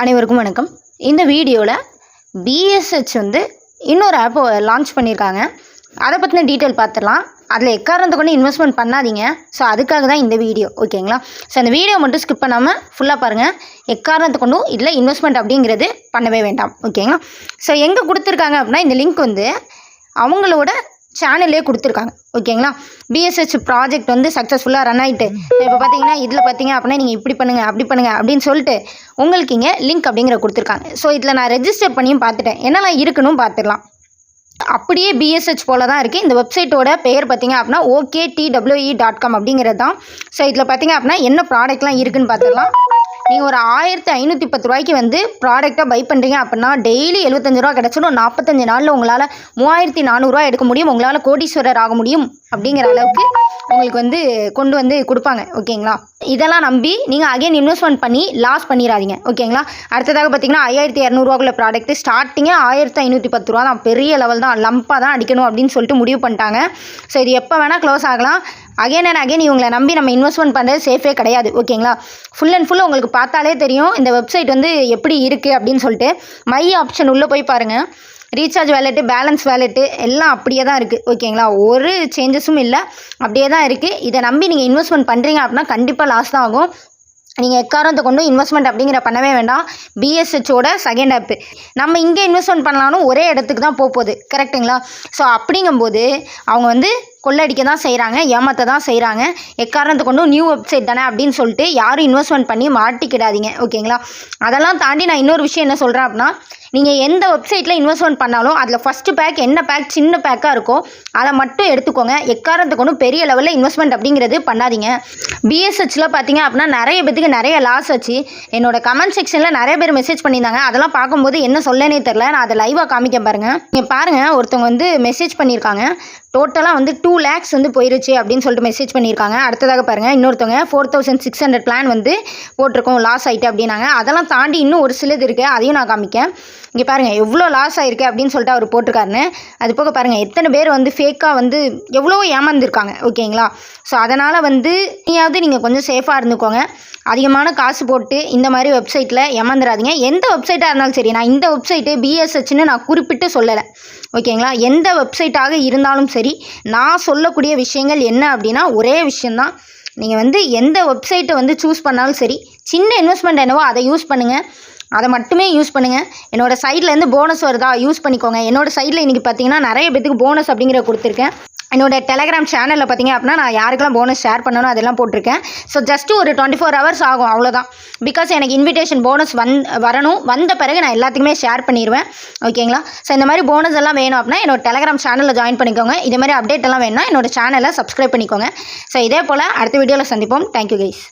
அனைவருக்கும் வணக்கம். இந்த வீடியோவில் பிஎஸ்ஹெச் வந்து இன்னொரு ஆப்பை லான்ச் பண்ணியிருக்காங்க அதை பற்றின டீட்டெயில் பார்த்துடலாம். அதில் எக்காரணத்தை கொண்டு இன்வெஸ்ட்மெண்ட் பண்ணாதீங்க. ஸோ அதுக்காக தான் இந்த வீடியோ ஓகேங்களா ஸோ அந்த வீடியோ மட்டும் ஸ்கிப் பண்ணாமல் ஃபுல்லாக பாருங்கள் எக்காரணத்தை கொண்டும் இதில் இன்வெஸ்ட்மெண்ட் அப்படிங்கிறது பண்ணவே வேண்டாம் ஓகேங்களா ஸோ எங்கே கொடுத்துருக்காங்க அப்படின்னா இந்த லிங்க் வந்து அவங்களோட சேனல்லே கொடுத்துருக்காங்க. ஓகேங்களா? பிஎஸ்ஹெச் ப்ராஜெக்ட் வந்து சக்ஸஸ்ஃபுல்லாக ரன் ஆகிட்டு இப்போ பார்த்தீங்கன்னா இதில் பார்த்தீங்க அப்படின்னா நீங்கள் இப்படி பண்ணுங்கள் அப்படி பண்ணுங்கள் அப்படின்னு சொல்லிட்டு உங்களுக்கு இங்கே லிங்க் அப்படிங்கிற கொடுத்துருக்காங்க. ஸோ இதில் நான் ரெஜிஸ்டர் பண்ணியும் பார்த்துட்டேன். என்னெல்லாம் இருக்கணும் பார்த்துடலாம் அப்படியே பிஎஸ்ஹெச் போல தான் இருக்குது இந்த வெப்சைட்டோட பெயர் பார்த்தீங்க அப்படின்னா ஓகே டிடபிள்யூஇ டாட் காம் அப்படிங்கிறது தான். ஸோ இதில் பார்த்தீங்க அப்படின்னா என்ன ப்ராடக்ட்லாம் இருக்குதுன்னு பார்த்துக்கலாம். நீங்கள் ஒரு ஆயிரத்தி ஐநூற்றி பத்து ரூபாய்க்கு வந்து ப்ராடக்டாக பை பண்ணுறீங்க அப்படின்னா டெய்லி எழுபத்தஞ்சு ரூபா கிடச்சிடும். நாற்பத்தஞ்சு நாளில் உங்களால் மூவாயிரத்தி நானூறுரூவா எடுக்க முடியும். உங்களால் கோடீஸ்வரர் ஆக முடியும் அப்படிங்கிற அளவுக்கு உங்களுக்கு வந்து கொண்டு வந்து கொடுப்பாங்க. ஓகேங்களா? இதெல்லாம் நம்பி நீங்கள் அகைன் இன்வெஸ்ட்மெண்ட் பண்ணி லாஸ் பண்ணிடாதீங்க. ஓகேங்களா? அடுத்ததாக பார்த்தீங்கன்னா ஐயாயிரத்தி இரநூறுவாக்குள்ள ப்ராடக்ட் ஸ்டார்டிங்கே ஆயிரத்தி ஐநூற்றி பத்து ரூபா தான். பெரிய லெவல் தான். லம்பாக தான் அடிக்கணும் அப்படின்னு சொல்லிட்டு முடிவு பண்ணிட்டாங்க. ஸோ இது எப்போ வேணால் க்ளோஸ் ஆகலாம். அகைன் அண்ட் அகைன் இவங்களை நம்பி நம்ம இன்வெஸ்ட்மெண்ட் பண்ணுறது சேஃபே கிடையாது ஓகேங்களா ஃபுல் அண்ட் ஃபுல் உங்களுக்கு பார்த்தாலே தெரியும் இந்த வெப்சைட் வந்து எப்படி இருக்குது அப்படின்னு சொல்லிட்டு. மை ஆப்ஷன் உள்ளே போய் பாருங்கள் ரீசார்ஜ் வேலெட்டு பேலன்ஸ் வேலெட்டு எல்லாம் அப்படியே தான் இருக்குது ஓகேங்களா ஒரு சேஞ்சஸும் இல்லை அப்படியே தான் இருக்குது இதை நம்பி நீங்கள் இன்வெஸ்ட்மெண்ட் பண்ணுறீங்க அப்படின்னா கண்டிப்பாக லாஸ் தான் ஆகும். நீங்கள் எக்காரத்தை கொண்டு இன்வெஸ்ட்மெண்ட் அப்படிங்கிற பண்ணவே வேண்டாம். பிஎஸ்ஹெச்சோட செகண்ட் ஆப்பு நம்ம இங்கே இன்வெஸ்ட்மெண்ட் பண்ணலான்னு ஒரே இடத்துக்கு தான் போகுது கரெக்டுங்களா ஸோ அப்படிங்கும்போது அவங்க வந்து கொள்ளடிக்க தான் செய்கிறாங்க ஏமாற்ற தான் செய்கிறாங்க எக்காரணத்தை கொண்டும் நியூ வெப்சைட் தானே அப்படின்னு சொல்லிட்டு யாரும் இன்வெஸ்ட்மெண்ட் பண்ணி மாட்டிக்கிடாதீங்க ஓகேங்களா? அதெல்லாம் தாண்டி நான் இன்னொரு விஷயம் என்ன சொல்கிறேன் அப்படின்னா நீங்கள் எந்த வெப்சைட்டில் இன்வெஸ்ட்மெண்ட் பண்ணாலும் அதில் ஃபஸ்ட்டு பேக் என்ன பேக் சின்ன பேக்காக இருக்கோ அதை மட்டும் எடுத்துக்கோங்க. எக்காரணத்தை கொண்டும் பெரிய லெவலில் இன்வெஸ்ட்மெண்ட் அப்படிங்கிறது பண்ணாதீங்க. பிஎஸ்ஹெச்சில் பார்த்தீங்க அப்படின்னா நிறைய பேத்துக்கு நிறைய லாஸ் ஆச்சு. என்னோட கமெண்ட் செக்ஷனில் நிறைய பேர் மெசேஜ் பண்ணியிருந்தாங்க. அதெல்லாம் பார்க்கும்போது என்ன சொல்லனே தெரில நான் அதை லைவாக காமிக்க பாருங்கள் நீங்கள் பாருங்கள் ஒருத்தவங்க வந்து மெசேஜ் பண்ணியிருக்காங்க. டோட்டலாக வந்து டூ லேக்ஸ் வந்து போயிருச்சு அப்படின்னு சொல்லிட்டு மெசேஜ் பண்ணியிருக்காங்க. அடுத்ததாக பாருங்கள் இன்னொருத்தவங்க four thousand six hundred plan வந்து போட்டிருக்கோம் லாஸ் ஆகிட்டு அப்படின்னாங்க. அதெல்லாம் தாண்டி இன்னும் ஒரு சிலது இருக்குது அதையும் நான் காமிக்கேன். இங்கே பாருங்கள் எவ்வளோ லாஸ் ஆயிருக்கு அப்படின்னு சொல்லிட்டு அவர் போட்டிருக்காருன்னு. அது போக பாருங்கள் எத்தனை பேர் வந்து ஃபேக்காக வந்து எவ்வளோ ஏமாந்துருக்காங்க ஓகேங்களா? ஸோ அதனால் வந்து நீயாவது நீங்கள் கொஞ்சம் சேஃபாக இருந்துக்கோங்க. அதிகமான காசு போட்டு இந்த மாதிரி வெப்சைட்டில் ஏமாந்துடாதீங்க எந்த வெப்சைட்டாக இருந்தாலும் சரி நான் இந்த வெப்சைட்டு பிஎஸ்ஹெச்னு நான் குறிப்பிட்டு சொல்லலை ஓகேங்களா? எந்த வெப்சைட்டாக இருந்தாலும் சரி நான் சொல்லக்கூடிய விஷயங்கள் என்ன அப்படின்னா ஒரே விஷயந்தான் நீங்கள் வந்து எந்த வெப்சைட்டை வந்து சூஸ் பண்ணாலும் சரி சின்ன இன்வெஸ்ட்மெண்ட் என்னவோ அதை யூஸ் பண்ணுங்கள் அதை மட்டுமே யூஸ் பண்ணுங்கள் என்னோடய சைட்லேருந்து போனஸ் வருதா? யூஸ் பண்ணிக்கோங்க. என்னோடய சைடில் இன்றைக்கி பார்த்தீங்கன்னா நிறைய பேத்துக்கு போனஸ் அப்படிங்கிற கொடுத்துருக்கேன். என்னோட டெலகிராம் சேனலில் பார்த்தீங்க அப்படின்னா நான் யாருக்கெல்லாம் போனஸ் ஷேர் பண்ணணும் அதெல்லாம் போட்டிருக்கேன். ஸோ ஜஸ்ட்டு ஒரு டுவெண்ட்டி ஃபோர் ஹவர்ஸ் ஆகும் அவ்வளோதான் பிகாஸ் எனக்கு இன்விடேஷன் போனஸ் வந் வரணும். வந்த பிறகு நான் எல்லாத்துக்குமே ஷேர் பண்ணிடுவேன் ஓகேங்களா ஸோ இந்த மாதிரி போனஸ் எல்லாம் வேணும் அப்படின்னா என்னோட டெலகிராம் சேனலில் ஜாயின் பண்ணிக்கோங்க. இதே மாதிரி அப்டேட் எல்லாம் வேணும்னா என்னோட சேனலை சப்ஸ்கிரைப் பண்ணிக்கோங்க. ஸோ இதே போல் அடுத்த வீடியோவில் சந்திப்போம். Thank you guys